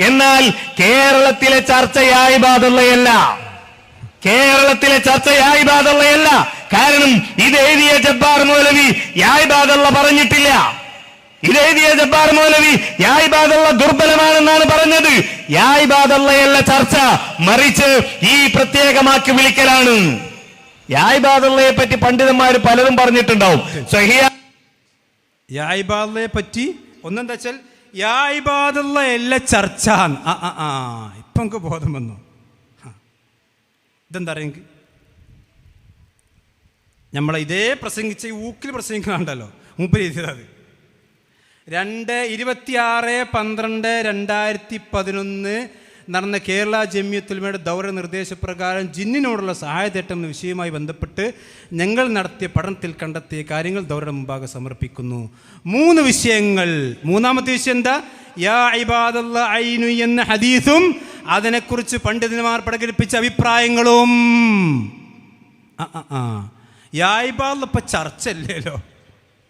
എന്നാൽ കേരളത്തിലെ ചർച്ചയായി ബാധുള്ളയല്ല. കേരളത്തിലെ ചർച്ചയായി ബാധുള്ളയല്ല. കാരണം ഇത് എഴുതിയ ജബ്ബാർ മൗലവി യായിബാദുള്ള പറഞ്ഞിട്ടില്ല. ഇത് എഴുതിയ ജബ്ബാർ മൗലവി യായിബാദുള്ള ദുർബലമാണെന്നാണ് പറഞ്ഞത്. യായിബാദുള്ളയല്ല ചർച്ച. മറിച്ച് ഈ പ്രത്യേകമാക്കി വിളിക്കലാണ്. യായിബാദുള്ളയെ പറ്റി പണ്ഡിതന്മാർ പലതും പറഞ്ഞിട്ടുണ്ടാവും. സഹിയ പറ്റി ഒന്നെന്താ വെച്ചാൽ യായിബാദുള്ള എല്ലാ ചർച്ച ആ ആ ആ. ഇപ്പം നമുക്ക് ബോധം വന്നു. ഇതെന്താ എനിക്ക്? നമ്മളെ ഇതേ പ്രസംഗിച്ച ഊക്കിൽ പ്രസംഗിക്കുന്നുണ്ടല്ലോ മുമ്പ് അത്. രണ്ട് ഇരുപത്തിയാറ് പന്ത്രണ്ട് രണ്ടായിരത്തി പതിനൊന്ന് നടന്ന കേരള ജമ്യത്തുൽമയുടെ ദൗര നിർദ്ദേശപ്രകാരം ജിന്നിനോടുള്ള സഹായതേട്ടം എന്ന വിഷയവുമായി ബന്ധപ്പെട്ട് ഞങ്ങൾ നടത്തിയ പഠനത്തിൽ കണ്ടെത്തിയ കാര്യങ്ങൾ ദൗരയുടെ മുമ്പാകെ സമർപ്പിക്കുന്നു. മൂന്ന് വിഷയങ്ങൾ. മൂന്നാമത്തെ വിഷയം എന്താ? യാ ഐനു എന്ന ഹദീസും അതിനെക്കുറിച്ച് പണ്ഡിതന്മാർ പ്രകടിപ്പിച്ച അഭിപ്രായങ്ങളും. യാ ഇബാദ് ഇപ്പം ചർച്ച അല്ലല്ലോ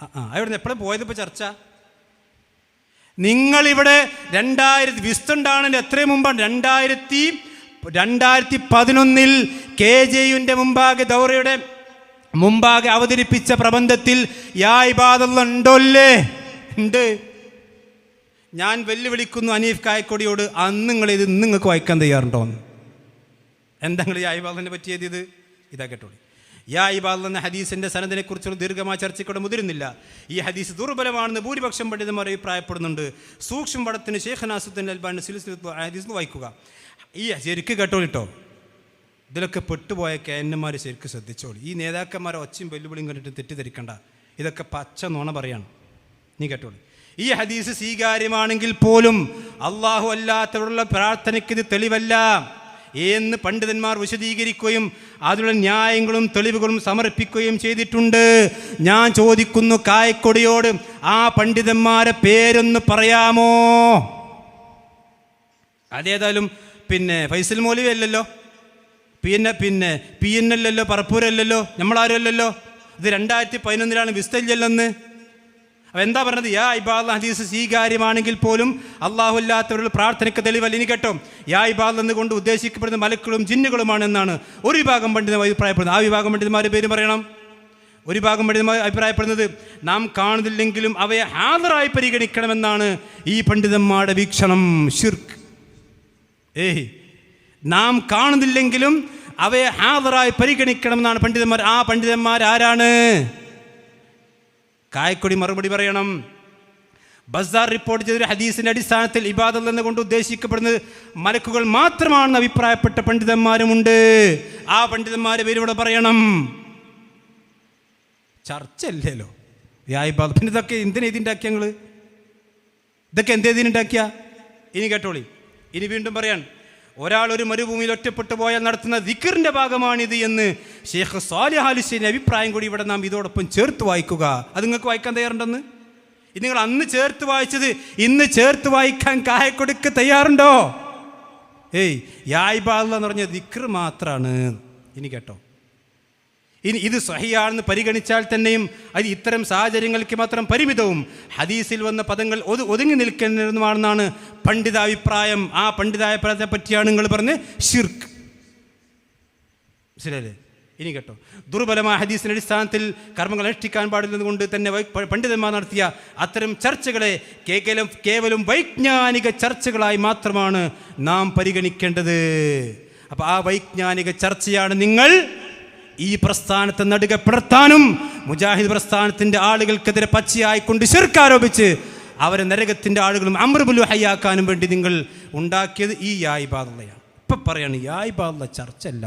ആ. ആ അവിടെ എപ്പോഴും പോയത് ഇപ്പോൾ ചർച്ച? നിങ്ങളിവിടെ രണ്ടായിരത്തി വിസ്തുണ്ടാണ് എത്രയും മുമ്പാണ് രണ്ടായിരത്തി രണ്ടായിരത്തി പതിനൊന്നിൽ കെ ജെ യുവിന്റെ മുമ്പാകെ ദൗറയുടെ മുമ്പാകെ അവതരിപ്പിച്ച പ്രബന്ധത്തിൽ യാ ഇബാദുള്ള ഉണ്ടോല്ലേ? ഉണ്ട്. ഞാൻ വെല്ലുവിളിക്കുന്നു അനീഫ് കായക്കൊടിയോട് അന്ന് നിങ്ങൾ ഇത് നിങ്ങൾക്ക് വായിക്കാൻ തയ്യാറുണ്ടോ എന്ന് എന്താ നിങ്ങൾ യാ ഇബാദിനെ പറ്റിയത് ഇത് ഇതാ യാ ഇബാദ് എന്ന ഹദീസിന്റെ സനദിനെ കുറിച്ചുള്ള ദീർഘമായ ചർച്ചയ്ക്കൂടെ മുതിരുന്നില്ല. ഈ ഹദീസ് ദുർബലമാണെന്ന് ഭൂരിപക്ഷം പണ്ഡിതന്മാർ അഭിപ്രായപ്പെടുന്നുണ്ട്. സൂക്ഷ്മ പടത്തിന് ഷേഖ് നാസുദ്ദീൻ അൽബാൻ ഹദീസ് വായിക്കുക. ഈ ശരിക്ക് കേട്ടോളിട്ടോ? ഇതിലൊക്കെ പെട്ടുപോയ കേന്നന്മാർ ശരിക്കും ശ്രദ്ധിച്ചോളി. ഈ നേതാക്കന്മാരെ ഒച്ചയും വെല്ലുവിളിയും കണ്ടിട്ട് തെറ്റിദ്ധരിക്കണ്ട. ഇതൊക്കെ പച്ച നുണ പറയാണ്. നീ കേട്ടോളി. ഈ ഹദീസ് സ്വീകാര്യമാണെങ്കിൽ പോലും അള്ളാഹു അല്ലാത്തവരുള്ള പ്രാർത്ഥനയ്ക്ക് ഇത് തെളിവല്ല. എന്ന് പണ്ഡിതന്മാർ വിശദീകരിക്കുകയും അതിലുള്ള ന്യായങ്ങളും തെളിവുകളും സമർപ്പിക്കുകയും ചെയ്തിട്ടുണ്ട്. ഞാൻ ചോദിക്കുന്നു കായക്കൊടിയോട് ആ പണ്ഡിതന്മാരെ പേരൊന്ന് പറയാമോ? അതേതായാലും പിന്നെ ഫൈസൽ മൗലവി അല്ലല്ലോ? പിന്നെ പി എൻ അല്ലല്ലോ പറപ്പൂരല്ലല്ലോ നമ്മളാരും അല്ലല്ലോ? ഇത് രണ്ടായിരത്തി പതിനൊന്നിലാണ് വിസ്തല്ലെന്ന് എന്താ പറഞ്ഞത്? യാ ഇബാദ് ഹദീസ് സ്വീകാര്യമാണെങ്കിൽ പോലും അള്ളാഹു അല്ലാത്തവരുടെ പ്രാർത്ഥനയ്ക്ക് തെളിവല്ല ഇനി കേട്ടോ. യാ ഇബാദ് എന്നുകൊണ്ട് ഉദ്ദേശിക്കപ്പെടുന്ന മലക്കുകളും ജിന്നുകളുമാണ് എന്നാണ് ഒരു വിഭാഗം പണ്ഡിതന്മാർ അഭിപ്രായപ്പെടുന്നത്. ആ വിഭാഗം പണ്ഡിതന്മാരുടെ പേര് പറയണം. ഒരു ഭാഗം പണ്ഡിതന്മാർ അഭിപ്രായപ്പെടുന്നത് നാം കാണുന്നില്ലെങ്കിലും അവയെ ഹാജറായി പരിഗണിക്കണമെന്നാണ് ഈ പണ്ഡിതന്മാരുടെ വീക്ഷണം. ഷിർക്ക് ഏയ്. നാം കാണുന്നില്ലെങ്കിലും അവയെ ഹാജറായി പരിഗണിക്കണമെന്നാണ് പണ്ഡിതന്മാർ. ആ പണ്ഡിതന്മാർ ആരാണ് കായക്കൊടി മറുപടി പറയണം. ബസാർ റിപ്പോർട്ട് ചെയ്ത ഹദീസിന്റെ അടിസ്ഥാനത്തിൽ ഇബാദൽ എന്നുകൊണ്ട് ഉദ്ദേശിക്കപ്പെടുന്നത് മലക്കുകൾ മാത്രമാണെന്ന് അഭിപ്രായപ്പെട്ട പണ്ഡിതന്മാരുമുണ്ട്. ആ പണ്ഡിതന്മാരെ പേരിവിടെ പറയണം. ചർച്ചയല്ലല്ലോ യാ ഇബാദ് പിന്നെ ഇതൊക്കെ എന്തിനാ ഇതിണ്ടാക്കിയ ഞങ്ങൾ ഇതൊക്കെ എന്തേതിനുണ്ടാക്കിയ ഇനി കേട്ടോളി. ഇനി വീണ്ടും പറയാൻ. ഒരാൾ ഒരു മരുഭൂമിയിൽ ഒറ്റപ്പെട്ടു പോയാൽ നടത്തുന്ന ദിക്കറിന്റെ ഭാഗമാണിത് എന്ന് ഷേഖ് സാലിഹ് അലിസ്റ്റിന്റെ അഭിപ്രായം കൂടി ഇവിടെ നാം ഇതോടൊപ്പം ചേർത്ത് വായിക്കുക. അത് നിങ്ങൾക്ക് വായിക്കാൻ തയ്യാറുണ്ടെന്ന്? ഇത് നിങ്ങൾ അന്ന് ചേർത്ത് വായിച്ചത് ഇന്ന് ചേർത്ത് വായിക്കാൻ കായക്കൊടുക്ക് തയ്യാറുണ്ടോ? ഏയ് യായ്ബാദ് എന്ന് പറഞ്ഞ ദിക്കർ മാത്രമാണ് ഇനി കേട്ടോ. ഇനി ഇത് സഹിയാണെന്ന് പരിഗണിച്ചാൽ തന്നെയും അത് ഇത്തരം സാഹചര്യങ്ങൾക്ക് മാത്രം പരിമിതവും. ഹദീസിൽ വന്ന പദങ്ങൾ ഒതു ഒതുങ്ങി നിൽക്കുന്നതുമാണെന്നാണ് പണ്ഡിതാഭിപ്രായം ആ പണ്ഡിതാഭിപ്രായത്തെ പറ്റിയാണ് നിങ്ങൾ പറഞ്ഞ് ഷിർക്ക് ശരിയല്ലേ ഇനി കേട്ടോ. ദുർബലമായ ഹദീസിന്റെ അടിസ്ഥാനത്തിൽ കർമ്മങ്ങൾ അനുഷ്ഠിക്കാൻ പാടില്ലെന്നുകൊണ്ട് തന്നെ പണ്ഡിതന്മാർ നടത്തിയ അത്തരം ചർച്ചകളെ കേവലം കേവലം വൈജ്ഞാനിക ചർച്ചകളായി മാത്രമാണ് നാം പരിഗണിക്കേണ്ടത്. അപ്പോൾ ആ വൈജ്ഞാനിക ചർച്ചയാണ് നിങ്ങൾ ഈ പ്രസ്ഥാനത്തെ നടുക പിളർത്താനും മുജാഹിദ് പ്രസ്ഥാനത്തിന്റെ ആളുകൾക്കെതിരെ പച്ചയായിക്കൊണ്ട് ചെറുക്കാരോപിച്ച് അവരെ നരകത്തിന്റെ ആളുകളും അമൃബുലു ഹയ്യാക്കാനും വേണ്ടി നിങ്ങൾ ഉണ്ടാക്കിയത് ഈ യായ്പാതയാണ് ഇപ്പം പറയാണ് യായ്പാത ചർച്ച അല്ല